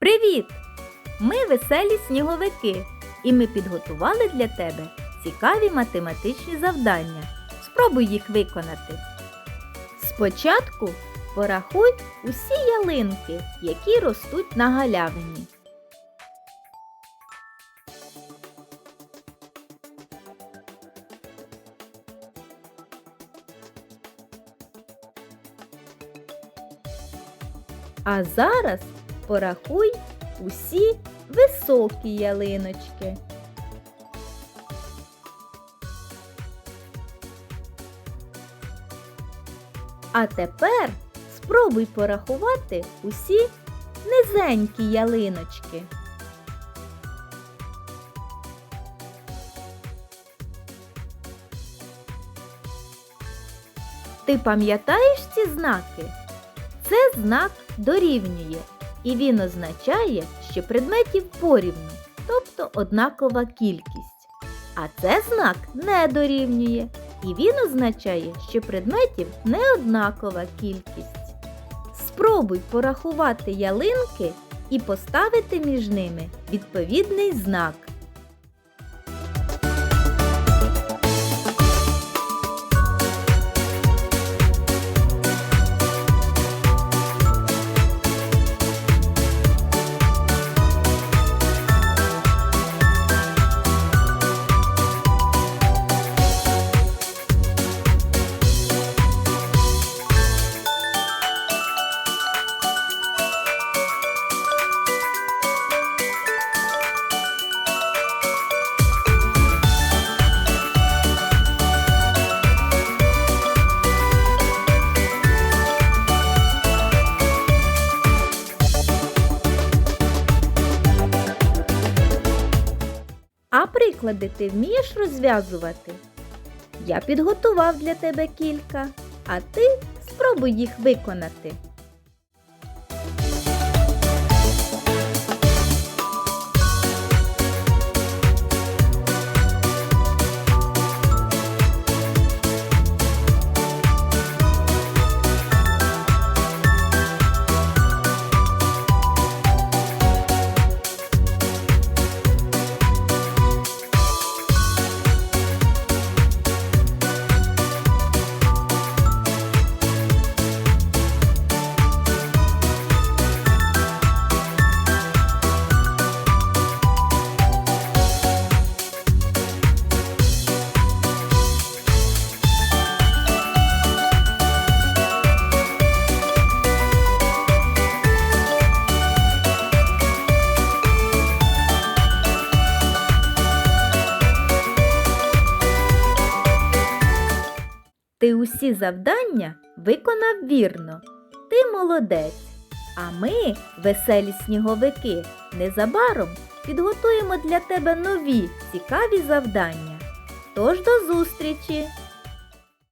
Привіт! Ми веселі сніговики, і ми підготували для тебе цікаві математичні завдання. Спробуй їх виконати. Спочатку порахуй усі ялинки, які ростуть на галявині. А зараз порахуй усі високі ялиночки. А тепер спробуй порахувати усі низенькі ялиночки. Ти пам'ятаєш ці знаки? Це знак дорівнює, і він означає, що предметів порівну, тобто однакова кількість. А це знак не дорівнює, і він означає, що предметів не однакова кількість. Спробуй порахувати ялинки і поставити між ними відповідний знак. Приклади ти вмієш розв'язувати? Я підготував для тебе кілька, а ти спробуй їх виконати. Ти усі завдання виконав вірно. Ти молодець. А ми, веселі сніговики, незабаром підготуємо для тебе нові цікаві завдання. Тож до зустрічі!